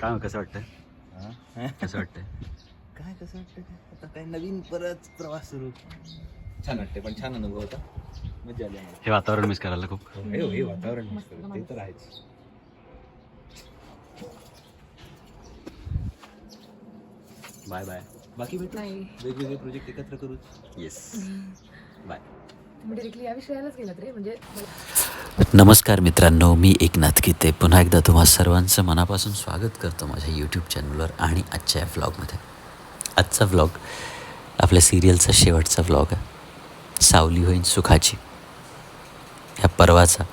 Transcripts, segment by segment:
काय मग कसं वाटतंय? हा? कसं वाटतंय? काय कसं वाटतं काय? आता काय नवीन परत प्रवास सुरू. छान वाटते पण छान अनुभव होता. मजा आली आम्हाला. हे वातावरण मिस करायला खूप. हे हो, हे वातावरण मस्त आहे. ते तर आहेच. Bye bye. बाकी भेटू? नाही. वेगवेगळे प्रोजेक्ट एकत्र करूच. येस बाय तुम्ही डिरेक्टली या विषयालाच गेलात रे म्हणजे नमस्कार मित्रांनो मी एकनाथ गीते. पुन्हा एकदा तुम्हा सर्वांचं मनापासून स्वागत करतो माझ्या यूट्यूब चॅनलवर आणि आजच्या या व्लॉगमध्ये आजचा व्लॉग आपल्या सिरियलचा शेवटचा व्लॉग आहे. सावली होईन सुखाची. ह्या पर्वाचा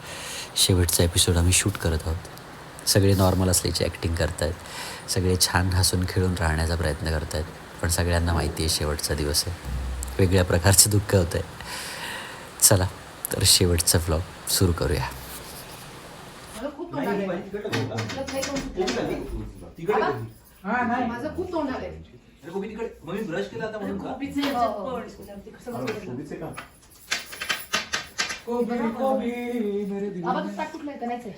शेवटचा एपिसोड आम्ही शूट करत आहोत. सगळे नॉर्मल असल्याची ॲक्टिंग करत आहेत सगळे छान हसून खेळून राहण्याचा प्रयत्न करत आहेत पण सगळ्यांना माहिती आहे शेवटचा दिवस आहे. वेगळ्या प्रकारचे दुःख होतं आहे चला तर शेवटचा व्लॉग सुरू करूया. माझं खूप तोंड आलंय मग मी ब्रश केला आता म्हणून का कोबीचे ह्याच्यात पण. ते कसं बघितलं? बाबा तू ताट कुठलं आहे? कण्याचं आहे?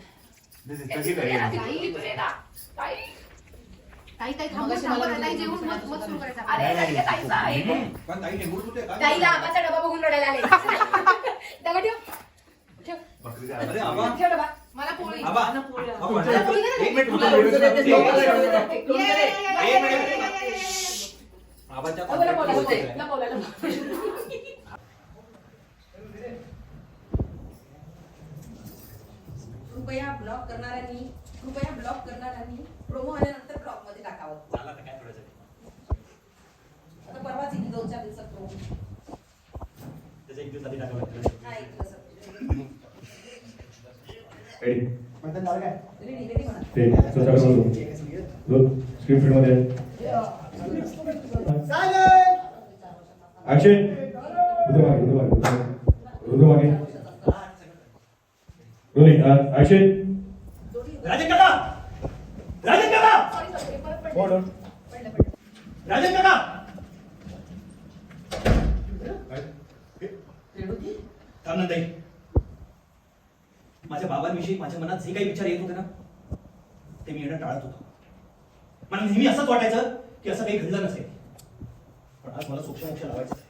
ताई, तू ये ना. ताई. ताई, ताई, थांब ना, थांब ना. ताई, जेवून मग- मग सुरू करायचं. अरे, ताई, ताईचं आहे. ताईला आबाचा डबा बघून रडायला आले दगड ठेव. ठेव. अरे आबा ठेव डबा. मला पोळी. आबा मला आबा, पोळी दे ना. एक मिनिट मला तुला पोळी दे. एक ये, मिनिट. ये, ये, ये, ये, एक ये, मिनिट. ये, ये, ये, ये. आबाच्या अगं, लपव, लपव, कॉन्टॅक्ट लपव, लपव. कृपया ब्लॉक करणाऱ्यांनी कृपया ब्लॉक करणाऱ्यांनी प्रोमो आल्यानंतर ब्लॉकमध्ये टाकावं आता परवाच येईल दोन चार दिवसात प्रोमो हा एक दिवसात रेडी रेडी रेडी म्हणा. ते स्वतः स्क्रीन फीडमध्ये. ऍक्शन रुद्र मागे रुद्र मागे रुद्र मागे. रोलिंग ऍक्शन राजन काका राजन काका Sorry, sorry, परत पडलं. Hold on. पडलं, पडलं. राजन काका थांब नंदाई माझ्या बाबांविषयी माझ्या मनात जे काही विचार येत होते ना ते मी येणं टाळत होतो मला नेहमी असंच वाटायचं की असं काही घडलं नसेल पण आज मला सोक्ष मोक्ष लावायचं आहे.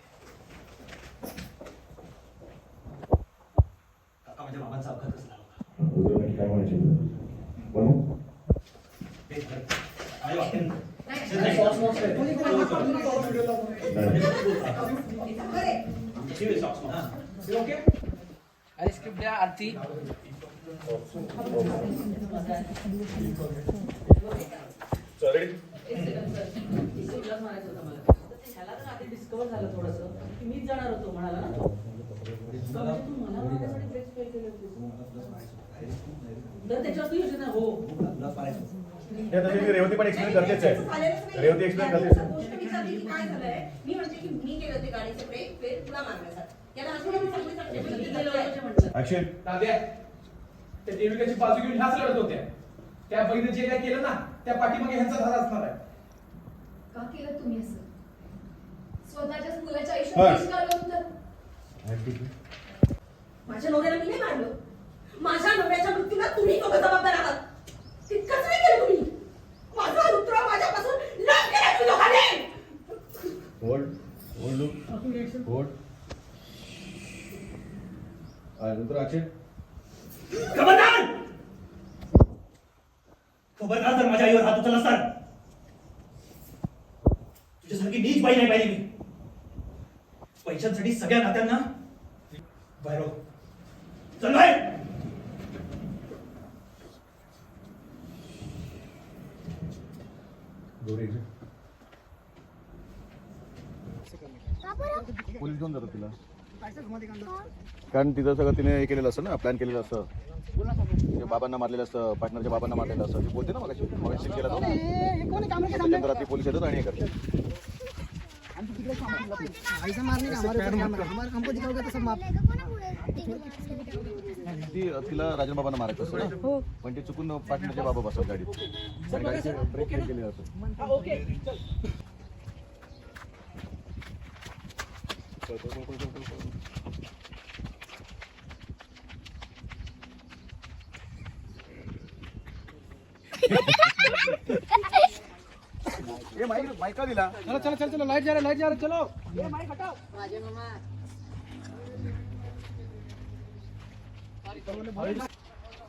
काका माझ्या बाबांचा अपघात कसा झाला होता हा. अरे स्क्रिप्ट द्या आरती ह्याला तर आधी डिस्कवर झालं थोडंसं की मीच जाणार होतो म्हणाला ना म्हणजे तर त्याच्यावर योजना हो रेवती पण एक्सप्लेन गरजेचं आहे. रेवती एक्सप्लेन गरजेचं आहे. गोष्ट विचारली की काय झालंय मी म्हणते की मी केले होते गाडीचे ब्रेक फेर तुला मारण्यासाठी. त्या देविकाची बाजू घेऊन ह्याच लढत होत्या. त्या बहिणी जे काय केलं ना त्या पाठीमागे ह्यांचा धारा असणार आहे. का केलं तुम्ही असं? स्वतःच्याच मुलाच्या. आयुष्यात माझ्या नवऱ्याला मी नाही मारलं माझ्या नवऱ्याच्या मृत्यूला तुम्ही दोघं जबाबदार आहात. तितकंच नाही केलं तुम्ही. माझा रुद्र माझ्यापासून लांब केला तुम्ही दोघांनी hold hold look Rudra action खबरदार! खबरदार जर माझ्या आईवर हात उचललास तर तुझ्यासारखी नीच बाई नाही पाहिजे मी. पैशांसाठी सगळ्या नात्यांना बाहेर हो. चल बाहेर! पोलीस घेऊन जातात तिला. कारण तिथं सगळं तिने हे केलेलं असतं ना प्लॅन केलेलं असतं बाबांना मारलेलं असतं पार्टनरच्या बाबांना मारलेलं असतं. ती बोलते ना मग मग केला त्याच्यानंतर रात्री पोलीस येतात आणि हे करतात. ती तिला राजन बाबांना मारायचं असतं ना. पण ते चुकून पार्टनरचे बाबा बसतात गाडीत. आणि गाडीचे ब्रेक केलेलं असतं पळ, पळ, पळ, पळ, पळ, पळ, पळ. माईक माईक का दिला चलो चलो चलो चलो लाइट जा रहा लाइट जा रहा चलो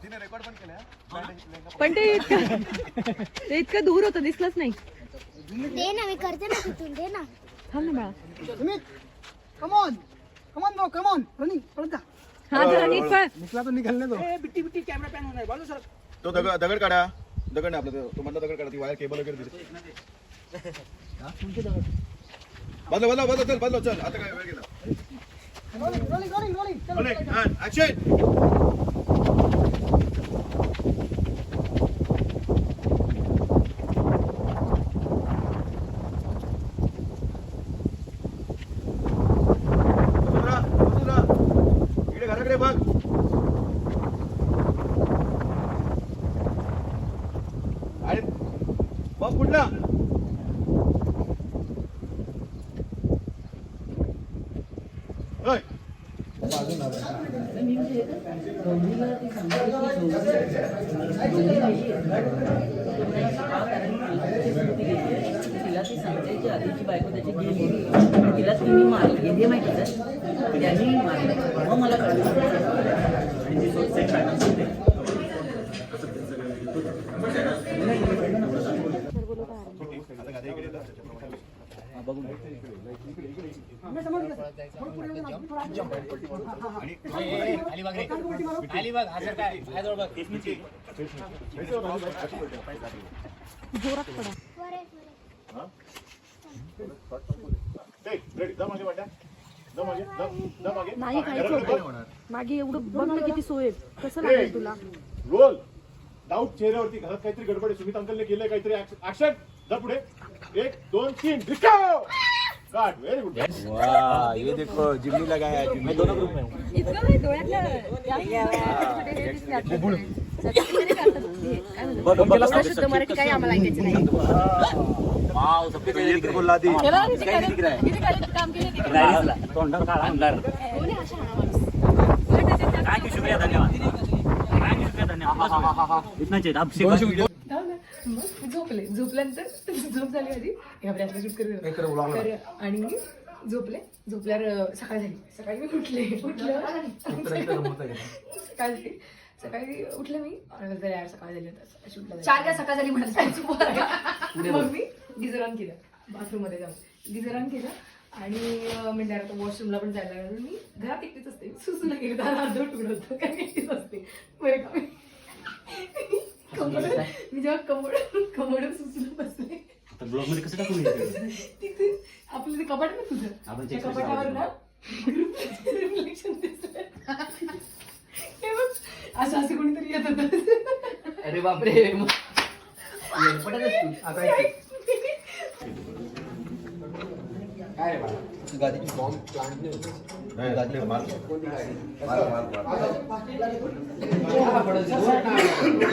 तिने रेकॉर्ड पण केलं पण ते इतकं ते इतकं दूर होतं दिसलंच नाही दे ना मी करते ना तिथून दे ना थांब ना बाळा Sumit come on come on no come on running पळत जा. हा जरा नीट पळ निघला तर निघाल नाही तो बिट्टी बिट्टी कॅमेरा पॅन होणार बाजू सर तो दगड दगड काढा. दगड नाही आपलं तो- तो मधला दगड काढा ती वायर केबल वगैरे दिसते बदला बदला बदला चल बदला चल. आता काय वेळ गेला? रोलिंग रोलिंग रोलिंग रोलिंग चलो ऍक्शन इकडे घराकडे बघ आणि बघ तिला ती संजयची आधीची बायको त्याची गेली तिला तिने मारली हे माहिती त्यांनी मारलं मग मला कळलं आणि ती स्वतः टाकून सुटते. आता गाडी इकडे येतात. जोरात पडा वर आहे, वर आहे. ए, ready. जा मागे वाट्या. जा मागे, जा- नाही. खायचं. मागे एवढं बघ ना किती सोय. कसं लागेल तुला? रोल. डाऊट चेहऱ्यावरती घरात काहीतरी गडबड आहे. सुमित अंकलने केलंय काहीतरी ऍक्शन जा पुढे. एक दोन तीन. रिकाव काट व्हेरी गुड वाह ये देखो जिम्मी लगाया है जिम्मी। दोनों ग्रुप में इतकं डोळ्यातलं हे हे, हैं? काढत काम केलं काळा अंधार शुक्रिया धन्यवाद। थैंक यू शुक्रिया धन्यवाद। इतना चाहिए झोपले झोपल्यानंतर झोप झाली आधी. या आपल्या शूट करत तर आणि मी झोपले. झोपल्यावर सकाळ झाली. सकाळी मी उठले. उठलं? सकाळ झाली. सकाळी उठले मी. यार सकाळ झाली शूटला चार सकाळ झाली म्हणत मग मी गिझर ऑन केलं. बाथरूममध्ये जाऊन. गिझर ऑन केलं. आणि म्हणजे आता वॉशरूमला पण जायला लागलं. मी घरात एकटीच असते. सुसून गेले दार अर्ध तुकडं होतं. कारण एकटीच असते. बरं का? मी जेव्हा कमोड कमोड सुसून बसले. ब्लॉगमध्ये कसं टाकून तिथे आपलं ते कपाट ना तुझं आपण त्या check कपाटावर ना रिफ्लेक्शन दिसतंय हे बघ, असं असं कोणीतरी येत होतं अरे बापरे मग. आता ऐक. गाडीले मार मार मार मार ते पण सुमितचा कॅमेरा तुझ्यावर आल्यावर मग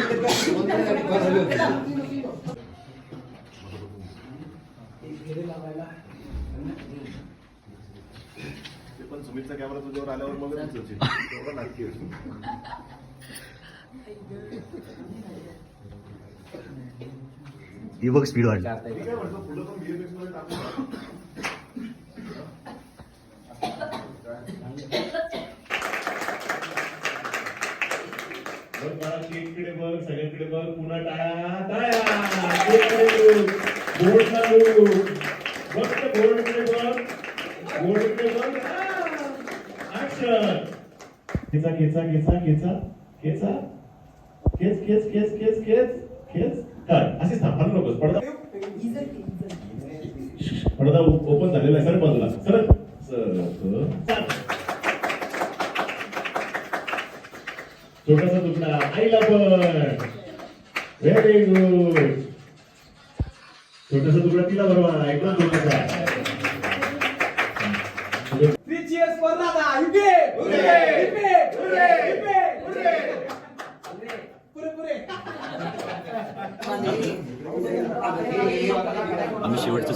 उचलशील. तेवढं नाटकी होईल. ही बघ स्पीड वाढली मी काय म्हणतो, पुढं पण VFX मध्ये टाकू ना. बघ बाळा, केककडे बघ सगळ्यांकडे बघ पुन्हा टाळ्या टाळ्या काय असेच थांब नकोस पडदा पडदा ओपन झालेला आहे सर बाजूला. सर सर छोटासा तुकडा. आईला पण व्हेरी गुड छोटासा तुकडा तिला बरोबर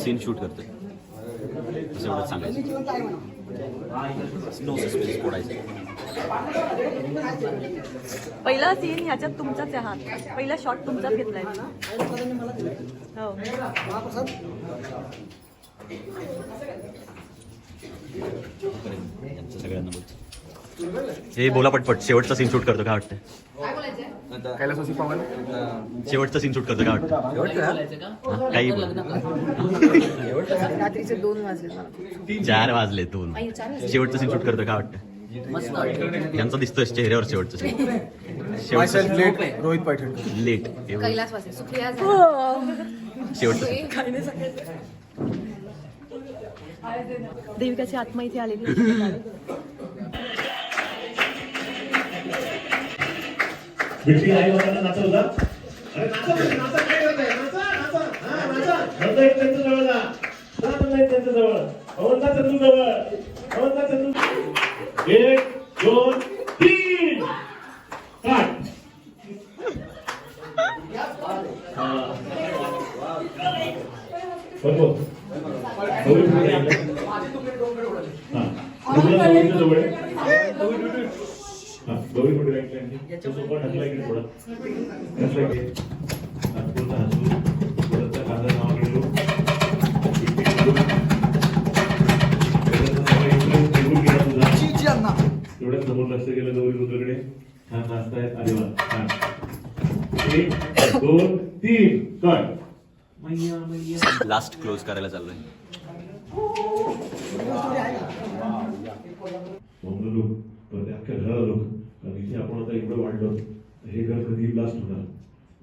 सीन शूट करतोय. तसं एवढंच सांगायचं. नो सस्पेन्स पहिला सीन ह्याच्यात तुमचाच आहे हा. पहिला शॉट तुमचाच घेतलाय. हो. यांचं सगळ्यांना बोलतो. हे बोला पटपट. शेवटचा सीन शूट करतो काय वाटतं कैलासवासी पवन. शेवटचा सीन शूट करतो काय वाटतं हा, काही बोल. रात्रीचे दोन वाजले चार वाजले दोन. शेवटचं सीन शूट करतो काय वाटतं यांचा दिसतोय चेहऱ्यावर शेवटचं सीन लेट रोहित पैठण. लेट सुप्रिया शेवटचं. देविकाची आत्मा इथे आलेली बिट्टी आई बाबांना नाचवता अरे नाचा तुम्ही, नाचा काय करताय? नाचा नाचा. हा नाचा. नंतर एक त्यांच्या जवळ जा. जा नंतर एक त्यांच्या जवळ. पवनचा चंदू जवळ पवनचा चंदू एक दोन लास्ट क्लोज करायला चाललोय. लोक परत अख्ख्या घराला लोक. कारण इथे आपण आता एवढं वाढलो तर हे घर कधी ब्लास्ट होणार.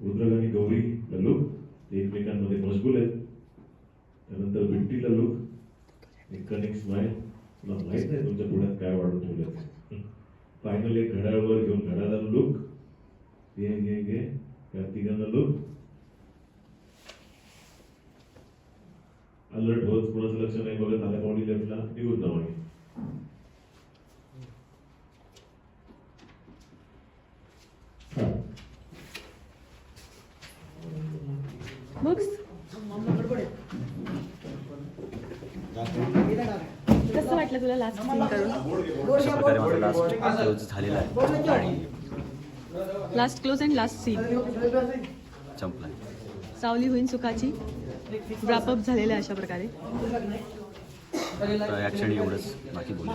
रुद्रक आणि गौरी लोक ते एकमेकांमध्ये मशगूल आहेत. त्यानंतर बिट्टीला लोक एक कनेक्ट स्माईल तुला माहीत नाही तुमच्या पुण्यात काय वाढून ठेवलं फायनल एक घड्याळवर घेऊन घड्याला लुक घे घे घे त्या तिघांना लुक अलर्ट होत कोणाचं लक्ष नाही बघत आल्या पावली लेफ्टला निघून जाऊ आणि बुक्स कसं वाटलं तुला लास्ट सीन करून अशा प्रकारे माझा लास्ट क्लोज झालेला आहे. आणि last close and last scene संपला सावली होईन सुखाची. व्रॅपअप झालेलं आहे अशा प्रकारे. या क्षणी एवढंच बाकी बोलू.